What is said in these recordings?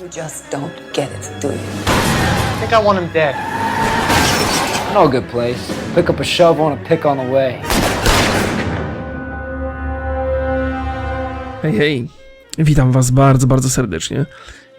You just don't get it, do you? I think I want him dead. A good place. Pick up a shovel and a pick on the way. Hej, hej. Witam was bardzo, bardzo serdecznie.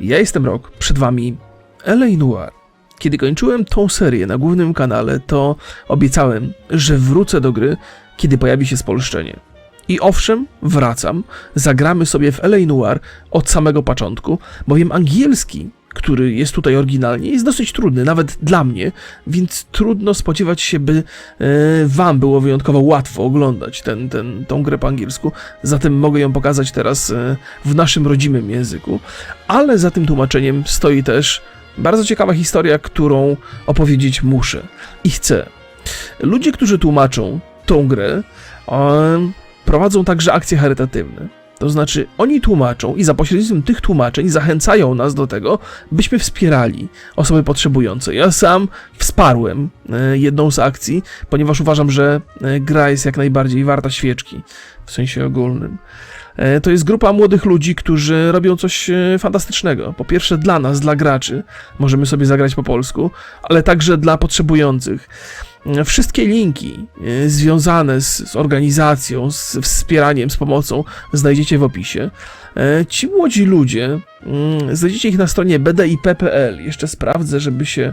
Ja jestem Rok, przed wami LA Noir. Kiedy kończyłem tą serię na głównym kanale, to obiecałem, że wrócę do gry, kiedy pojawi się spolszczenie. I owszem, wracam, zagramy sobie w LA Noir od samego początku, bowiem angielski, który jest tutaj oryginalnie, jest dosyć trudny, nawet dla mnie, więc trudno spodziewać się, by e, wam było wyjątkowo łatwo oglądać ten, ten, tą grę po angielsku, zatem mogę ją pokazać teraz e, w naszym rodzimym języku, ale za tym tłumaczeniem stoi też bardzo ciekawa historia, którą opowiedzieć muszę. I chcę. Ludzie, którzy tłumaczą tą grę, em, prowadzą także akcje charytatywne. To znaczy, oni tłumaczą i za pośrednictwem tych tłumaczeń zachęcają nas do tego, byśmy wspierali osoby potrzebujące. Ja sam wsparłem e, jedną z akcji, ponieważ uważam, że e, gra jest jak najbardziej warta świeczki w sensie ogólnym. E, To jest grupa młodych ludzi, którzy robią coś fantastycznego. Po pierwsze, dla nas, dla graczy, możemy sobie zagrać po polsku, ale także dla potrzebujących. Wszystkie linki e, związane z, z organizacją, z wspieraniem, z pomocą znajdziecie w opisie. E, Ci młodzi ludzie, mm, znajdziecie ich na stronie bdip.pl. Jeszcze sprawdzę, żeby się.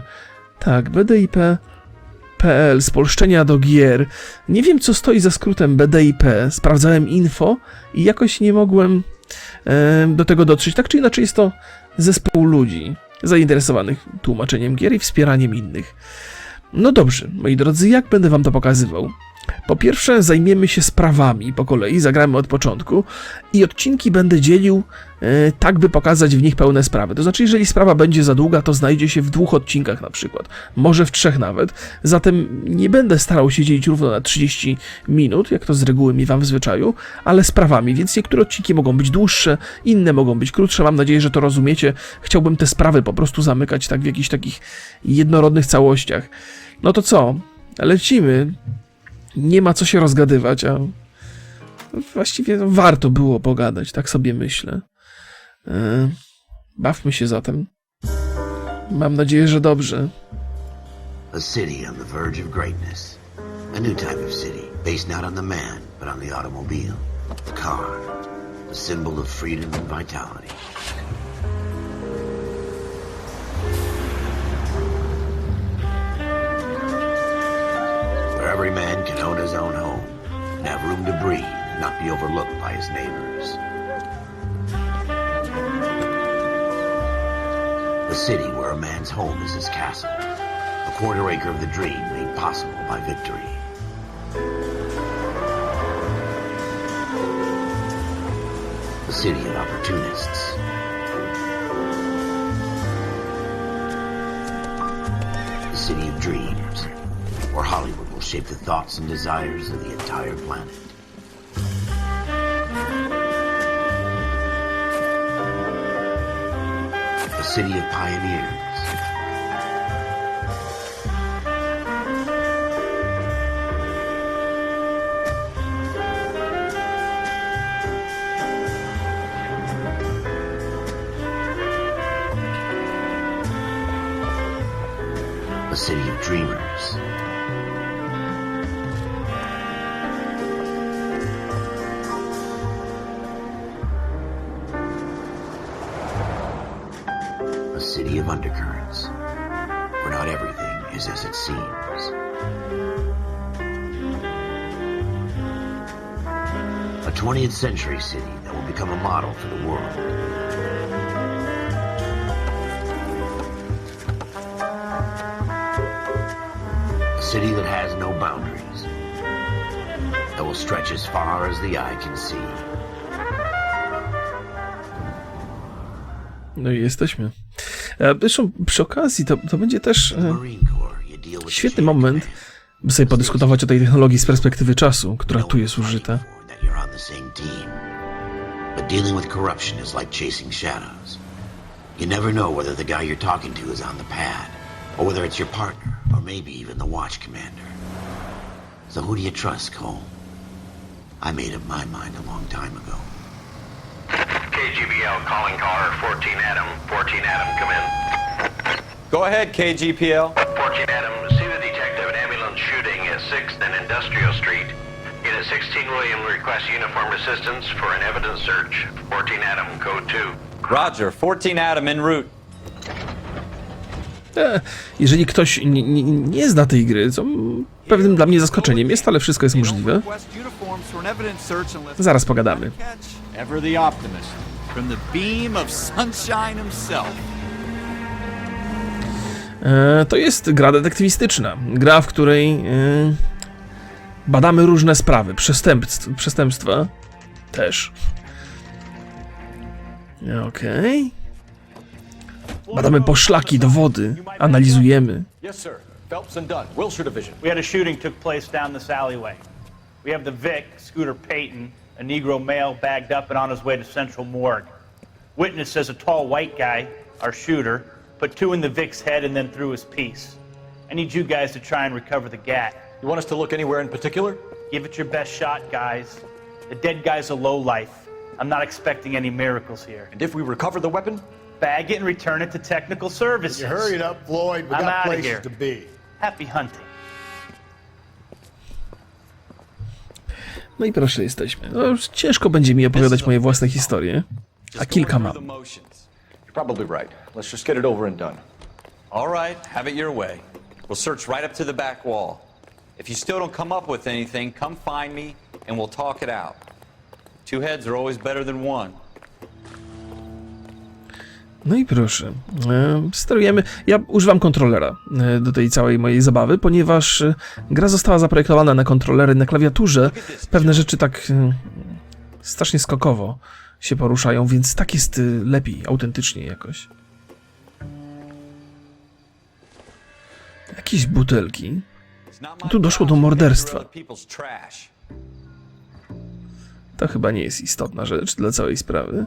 Tak, bdip.pl, spolszczenia do gier. Nie wiem, co stoi za skrótem BDIP. Sprawdzałem info i jakoś nie mogłem e, do tego dotrzeć. Tak czy inaczej, jest to zespół ludzi zainteresowanych tłumaczeniem gier i wspieraniem innych. No dobrze, moi drodzy, jak będę wam to pokazywał? Po pierwsze, zajmiemy się sprawami po kolei, zagramy od początku i odcinki będę dzielił e, tak, by pokazać w nich pełne sprawy. To znaczy, jeżeli sprawa będzie za długa, to znajdzie się w dwóch odcinkach na przykład, może w trzech nawet. Zatem nie będę starał się dzielić równo na 30 minut, jak to z reguły mi wam w zwyczaju, ale sprawami, więc niektóre odcinki mogą być dłuższe, inne mogą być krótsze. Mam nadzieję, że to rozumiecie. Chciałbym te sprawy po prostu zamykać tak w jakichś takich jednorodnych całościach. No to co? Lecimy. Nie ma co się rozgadywać, a właściwie warto było pogadać, tak sobie myślę. E, Bawmy się zatem. Mam nadzieję, że dobrze. A city on the verge of greatness. A new type of city, based not on the man, but on the automobile. The car. The symbol of freedom and vitality. Every man can own his own home and have room to breathe and not be overlooked by his neighbors. The city where a man's home is his castle. A quarter acre of the dream made possible by victory. The city of opportunists. The city of dreams, where Hollywood shape the thoughts and desires of the entire planet. The city of pioneers. City of undercurrents, where not everything is as it seems. A 20th century city that will become a model for the world. A city that has no boundaries, that will stretch as far as the eye can see. No i jesteśmy. E, Zresztą przy okazji to, to będzie też e, świetny moment, by sobie podyskutować o tej technologii z perspektywy czasu, która tu jest użyta. But dealing with corruption is like chasing shadows. You never know whether the guy you're talking to is on the pad, or whether it's your partner, or maybe even the watch commander. So who do you trust, Cole? I made up my mind a long time ago. KGBL calling caller 14 Adam. 14 Go ahead, KGPL. 14 Adam, see the detective an ambulance shooting at 6th and Industrial Street. Unit 16 William requests uniform assistance for an evidence search. 14 Adam, code 2. Roger, 14 Adam en route. E, jeżeli ktoś nie, nie, nie zna tej gry, co pewnym dla mnie zaskoczeniem jest, ale wszystko jest możliwe, zaraz pogadamy. Ever the optimist. From the beam of sunshine himself. E, to jest gra detektywistyczna. Gra, w której e, badamy różne sprawy, przestępstw, przestępstwa też. Okej. Badamy poszlaki, dowody, analizujemy. Yes, sir. Phelps and Dunn, Wilshire Division. We had a shooting took place down this alleyway. We have the Vic, Scooter Payton, a Negro male bagged up and on his way to Central Morgue. Witness says a tall white guy, our shooter, put two in the Vic's head and then threw his piece. I need you guys to try and recover the gat. You want us to look anywhere in particular? Give it your best shot, guys. The dead guy's a low life. I'm not expecting any miracles here. And if we recover the weapon? Bag it and return it to technical services. You hurry it up, Floyd. We I'm got outta places here. to be. Happy hunting. No i proszę, jesteśmy. No, już ciężko będzie mi opowiadać moje własne historie, a kilka mam. All right, have it your way. We'll search right up to the back wall. If you still don't come up with anything, come find me and we'll talk it out. Two heads are always better than one. No i proszę, e, sterujemy. Ja używam kontrolera e, do tej całej mojej zabawy, ponieważ e, gra została zaprojektowana na kontrolery, na klawiaturze. Pewne rzeczy tak strasznie skokowo się poruszają, więc tak jest lepiej, autentycznie jakoś. Jakieś butelki. Tu doszło do morderstwa. To chyba nie jest istotna rzecz dla całej sprawy.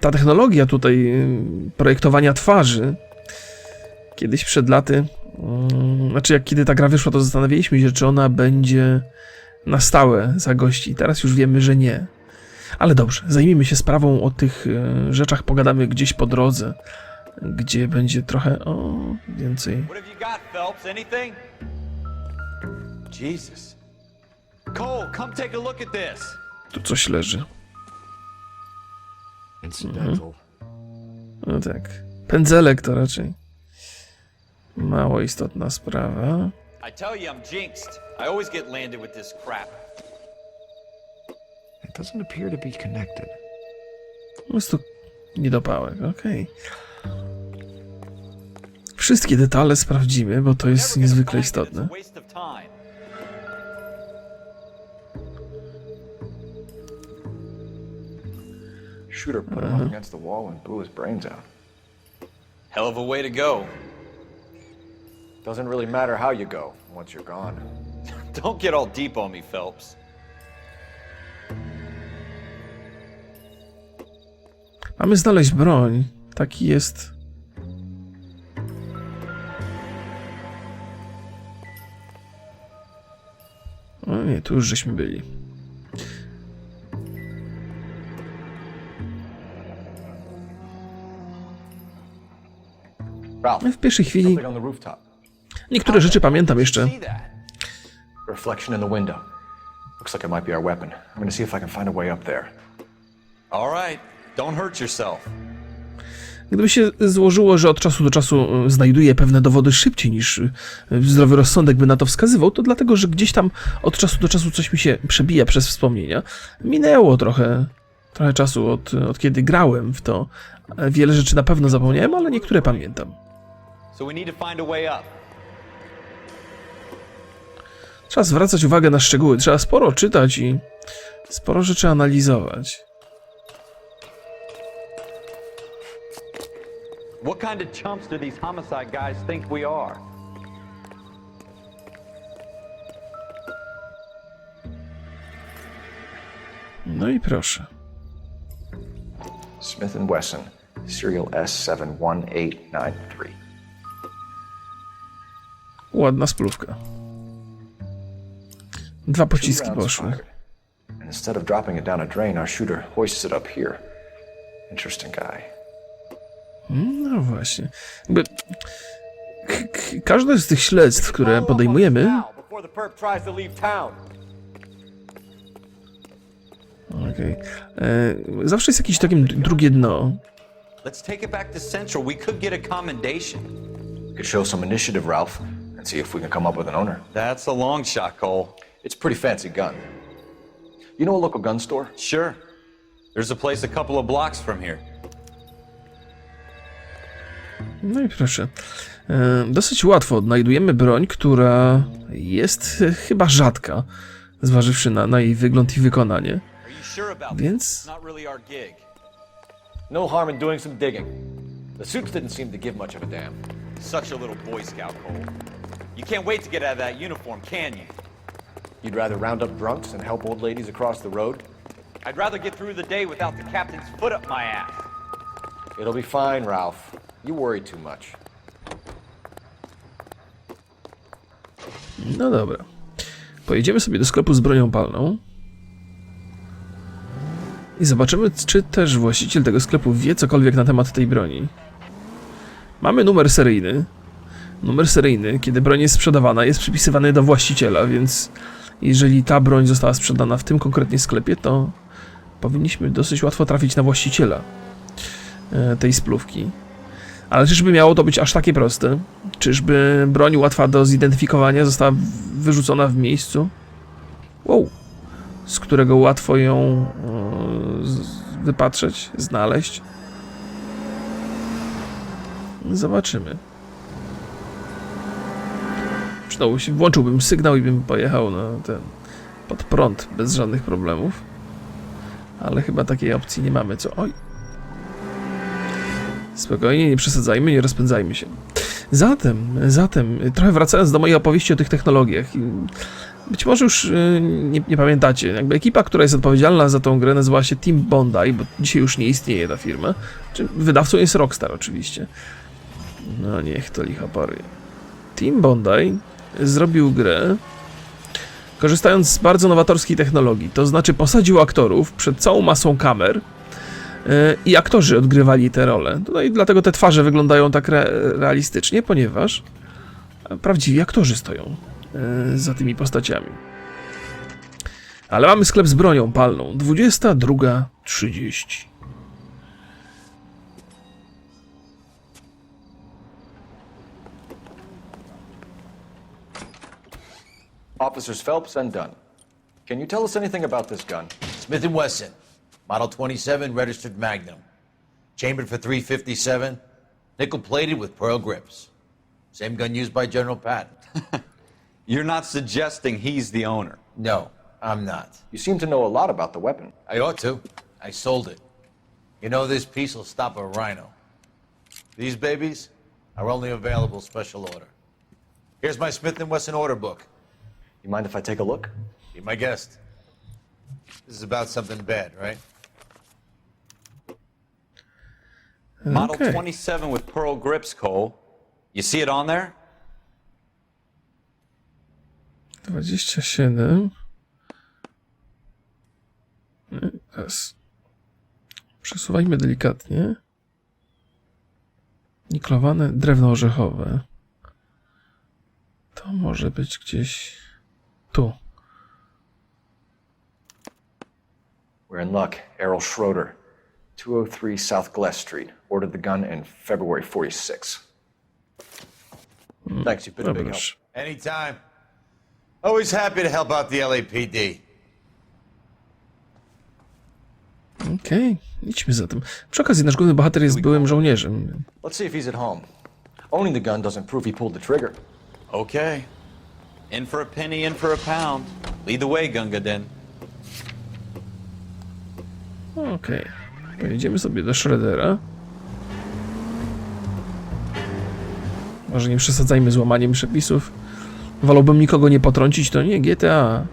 Ta technologia tutaj projektowania twarzy kiedyś przed laty, mm, znaczy jak kiedy ta gra wyszła, to zastanawialiśmy się, czy ona będzie na stałe za gości. Teraz już wiemy, że nie. Ale dobrze, zajmijmy się sprawą o tych e, rzeczach, pogadamy gdzieś po drodze, gdzie będzie trochę o więcej. What have you Incidental. No tak. Pędzelek to raczej mało istotna sprawa. I tell you, I'm jinxed. I always get landed with this crap. It doesn't appear to be connected. Po prostu niedopałek, okej. Wszystkie detale sprawdzimy, bo to jest niezwykle istotne. Shooter put him up against the wall and blew his brains out. Hell of a way to go. Doesn't really matter how you go once you're gone. Don't get all deep on me, Phelps. Mamy znaleźć broń. Taki jest. O nie, tu już żeśmy byli. W pierwszej chwili niektóre rzeczy pamiętam jeszcze. Reflection in the window. Looks like it might be our weapon. I'm gonna see if I can find a way up there. All right. Don't hurt yourself. Gdyby się złożyło, że od czasu do czasu e, znajduje pewne dowody szybciej niż e, zdrowy rozsądek by na to wskazywał, to dlatego, że gdzieś tam od czasu do czasu coś mi się przebija przez wspomnienia. Minęło trochę, trochę czasu od, od kiedy grałem w to. E, Wiele rzeczy na pewno zapomniałem, ale niektóre pamiętam. So we need to find a way up. Trzeba zwracać uwagę na szczegóły, trzeba sporo czytać i sporo rzeczy analizować. What kind of chumps do these homicide guys think we are? No i proszę. Smith and Wesson, serial S71893. Ładna splówka. Dwa pociski poszły. instead of dropping it down a drain, our shooter hoists it up here. Interesting guy. No właśnie. Jakby... Każde z tych śledztw, które podejmujemy. Okej. E, Zawsze jest jakieś takie drugie dno. Let's take it back to Central. We could get a commendation. Could show some initiative, Ralph, and see if we can come up with an owner. That's a long shot, Cole. It's a pretty fancy gun. You know a local gun store? Sure. There's a place a couple of blocks from here. No i proszę. E, Dosyć łatwo odnajdujemy broń, która jest e, chyba rzadka, zważywszy na, na jej wygląd i wykonanie. Are you sure about Więc-. No harm in doing some digging. The suits didn't seem to give much of a damn. Such a little Boy Scout, Cole. You can't wait to get out of that uniform, can you? You'd rather round up drunks and help old ladies across the road? I'd rather get through the day without the captain's foot up my ass. It'll be fine, Ralph. You worry too much. No dobra. Pojedziemy sobie do sklepu z bronią palną. I zobaczymy, czy też właściciel tego sklepu wie cokolwiek na temat tej broni. Mamy numer seryjny. Numer seryjny, kiedy broń jest sprzedawana, jest przypisywany do właściciela, więc jeżeli ta broń została sprzedana w tym konkretnie sklepie, to powinniśmy dosyć łatwo trafić na właściciela e, tej splówki. Ale czyżby miało to być aż takie proste? Czyżby broń łatwa do zidentyfikowania została wyrzucona w miejscu? Wow. Z którego łatwo ją e, wypatrzeć, znaleźć? Zobaczymy. Się, włączyłbym sygnał i bym pojechał na ten pod prąd bez żadnych problemów. Ale chyba takiej opcji nie mamy, co? Oj, Spokojnie, nie przesadzajmy, nie rozpędzajmy się. Zatem, zatem, trochę wracając do mojej opowieści o tych technologiach. Być może już y, nie, nie pamiętacie, jakby ekipa, która jest odpowiedzialna za tą grę nazywała się Team Bondi, bo dzisiaj już nie istnieje ta firma. Czy wydawcą jest Rockstar oczywiście. No niech to licha pary. Team Bondi zrobił grę korzystając z bardzo nowatorskiej technologii, to znaczy posadził aktorów przed całą masą kamer, E, i aktorzy odgrywali te role. No i dlatego te twarze wyglądają tak re realistycznie, ponieważ prawdziwi aktorzy stoją e, za tymi postaciami. Ale mamy sklep z bronią palną. 22.30. Officers Phelps and Dunn. Can you tell us anything about this gun? Smith & Wesson, Model 27, registered Magnum. Chambered for 357, nickel-plated with pearl grips. Same gun used by General Patton. You're not suggesting he's the owner. No, I'm not. You seem to know a lot about the weapon. I ought to. I sold it. You know this piece will stop a rhino. These babies are only available special order. Here's my Smith & Wesson order book. You mind if I take a look? Be my guest. This is about something bad, right? Model Okay. 27 with pearl grips, Cole. You see it on there? 27. Nie, Teraz. Przesuwajmy delikatnie. Niklowane drewno orzechowe. To może być gdzieś tu. We're in luck. Errol Schroeder, 203 South Glass Street. Ordered the gun in February 46. Hmm. Thanks, you've been No a big help. Anytime. Always happy to help out the LAPD. Okej, idźmy zatem. Przy okazji, nasz główny bohater jest byłym żołnierzem. Let's see if he's at home. Owning the gun doesn't prove he pulled the trigger. Okay. In for a penny, in for a pound. Lead the way, Gunga Din. Okej. Pojedziemy sobie do Shreddera. Może nie przesadzajmy z łamaniem przepisów. Wolałbym nikogo nie potrącić, to nie GTA.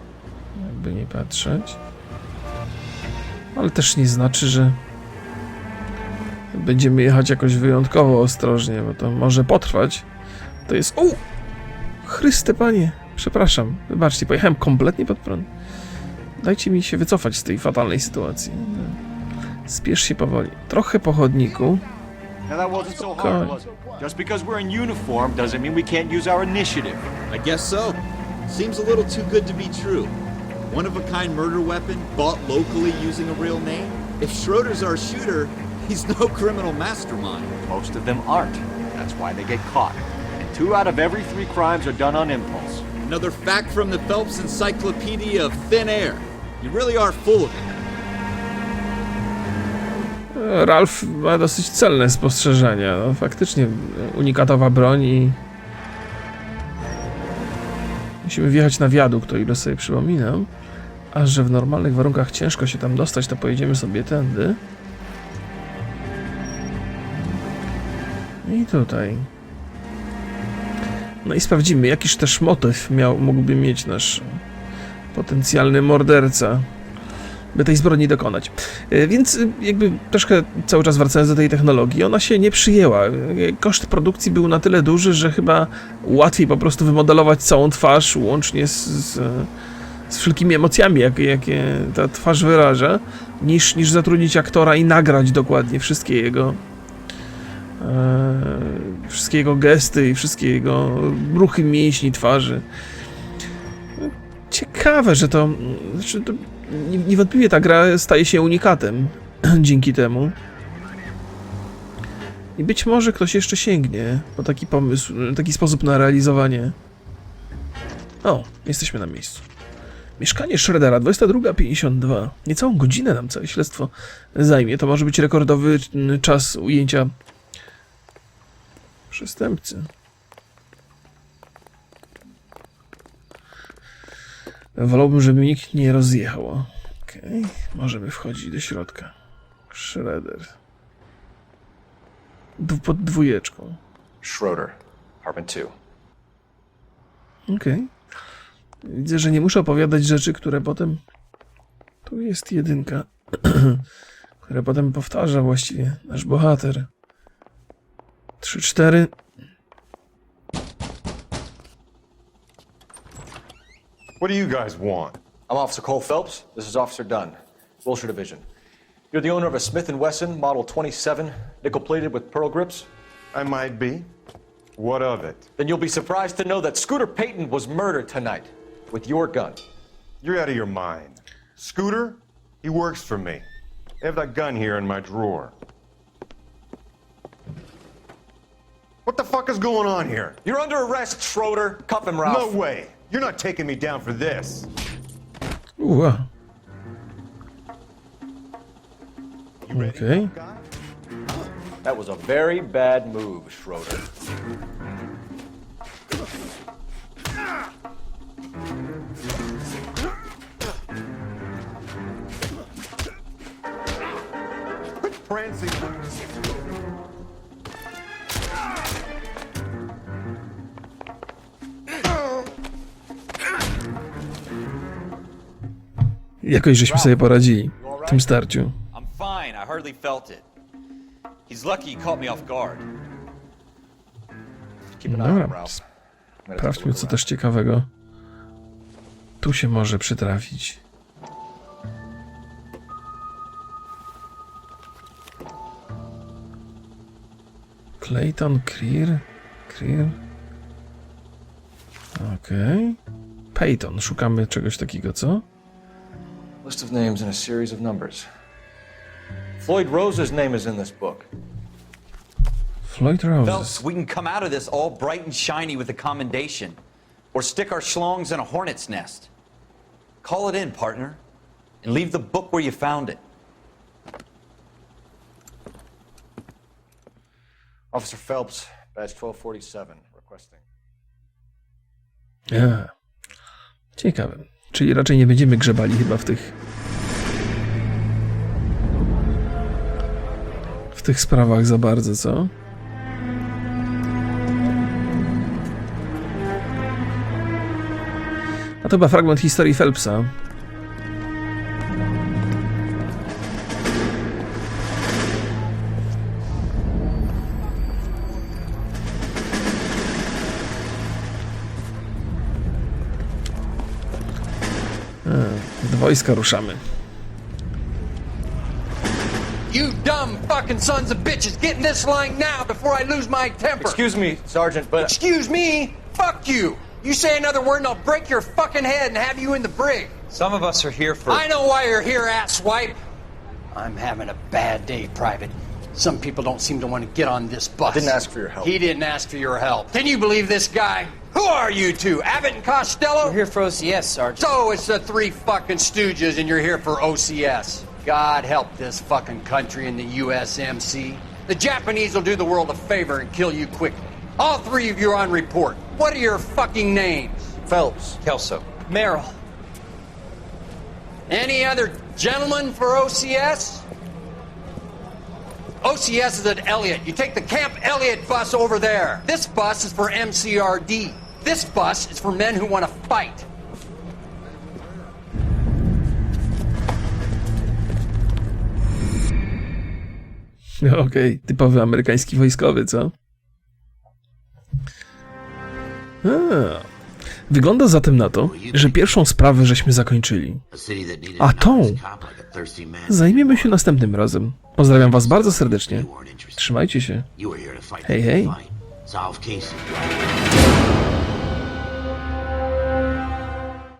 Jakby nie patrzeć. Ale też nie znaczy, że będziemy jechać jakoś wyjątkowo ostrożnie, bo to może potrwać. To jest... O! Chryste panie! Przepraszam, wybaczcie, pojechałem kompletnie pod prąd. Dajcie mi się wycofać z tej fatalnej sytuacji. Spiesz się powoli. Trochę po chodniku. Now that wasn't so hard, was it? Just because we're in uniform doesn't mean we can't use our initiative. I guess so. Seems a little too good to be true. One of a kind murder weapon bought locally using a real name? If Schroeder's our shooter, he's no criminal mastermind. Most of them aren't. That's why they get caught. And two out of every three crimes are done on impulse. Another fact from the Phelps Encyclopedia of Thin Air. You really are full of it. Ralph ma dosyć celne spostrzeżenia. No, faktycznie unikatowa broń i... Musimy wjechać na wiadukt, o ile sobie przypominam. A że w normalnych warunkach ciężko się tam dostać, to pojedziemy sobie tędy. I tutaj. No i sprawdzimy, jakiż też motyw miał, mógłby mieć nasz potencjalny morderca by tej zbrodni dokonać. E, Więc y, jakby troszkę cały czas wracając do tej technologii, ona się nie przyjęła. E, Koszt produkcji był na tyle duży, że chyba łatwiej po prostu wymodelować całą twarz, łącznie z, z, z wszelkimi emocjami, jakie, jakie ta twarz wyraża, niż, niż zatrudnić aktora i nagrać dokładnie wszystkie jego wszystkie jego gesty i wszystkie jego ruchy mięśni twarzy. Ciekawe, że to, znaczy to ni- niewątpliwie ta gra staje się unikatem dzięki temu. I być może ktoś jeszcze sięgnie po taki pomysł, taki sposób na realizowanie. O, jesteśmy na miejscu. Mieszkanie Shreddera 22.52. Niecałą godzinę nam całe śledztwo zajmie. To może być rekordowy czas ujęcia przestępcy. Wolałbym, żeby nikt nie rozjechał. Okej, możemy wchodzić do środka. Shredder. Dw pod dwójeczką. Schroeder, apartment 2. Okej. Widzę, że nie muszę opowiadać rzeczy, które potem... Tu jest jedynka. które potem powtarza właściwie nasz bohater. 3-4. What do you guys want? I'm Officer Cole Phelps. This is Officer Dunn, Wilshire Division. You're the owner of a Smith & Wesson Model 27, nickel-plated with pearl grips? I might be. What of it? Then you'll be surprised to know that Scooter Payton was murdered tonight with your gun. You're out of your mind. Scooter? He works for me. I have that gun here in my drawer. What the fuck is going on here? You're under arrest, Schroeder. Cuff him, Ralph. No way. You're not taking me down for this. Uła. You ready, Okej. That was a very bad move, Schroeder. Jakoś żeśmy sobie poradzili w tym starciu. I'm fine. I hardly felt it. He's lucky he caught me off guard. Keep an eye on him, Dobra, Ralph. Sprawdźmy co też ciekawego. Tu się może przytrafić. Clayton Creer? Creer? Okej. Peyton, szukamy czegoś takiego, co? List of names and a series of numbers. Floyd Rose's name is in this book. Floyd Roses. Phelps, we can come out of this all bright and shiny with a commendation. Or stick our schlongs in a hornet's nest. Call it in, partner. And leave the book where you found it. Officer Phelps, badge 1247, requesting. A, ciekawe. Czyli raczej nie będziemy grzebali chyba w tych. w tych sprawach za bardzo, co? A to chyba fragment historii Phelpsa. Wojska ruszamy. You dumb fucking sons of bitches, get in this line now before I lose my temper. Excuse me, Sergeant, but. Excuse me? Fuck you. You say another word and I'll break your fucking head and have you in the brig. Some of us are here for. I know why you're here, asswipe. I'm having a bad day, Private. Some people don't seem to want to get on this bus. Didn't ask for your help. He didn't ask for your help. Can you believe this guy? Who are you two? Abbott and Costello? We're here for OCS, Sergeant. So it's the three fucking stooges and you're here for OCS. God help this fucking country and the USMC. The Japanese will do the world a favor and kill you quickly. All three of you are on report. What are your fucking names? Phelps. Kelso. Merrill. Any other gentlemen for OCS? OCS is at Elliott. You take the Camp Elliott bus over there. This bus is for MCRD. This bus is for men who want to fight. Okej, typowy amerykański wojskowy, co? A. Wygląda zatem na to, że pierwszą sprawę żeśmy zakończyli. A tą. Zajmiemy się następnym razem. Pozdrawiam was bardzo serdecznie. Trzymajcie się. You were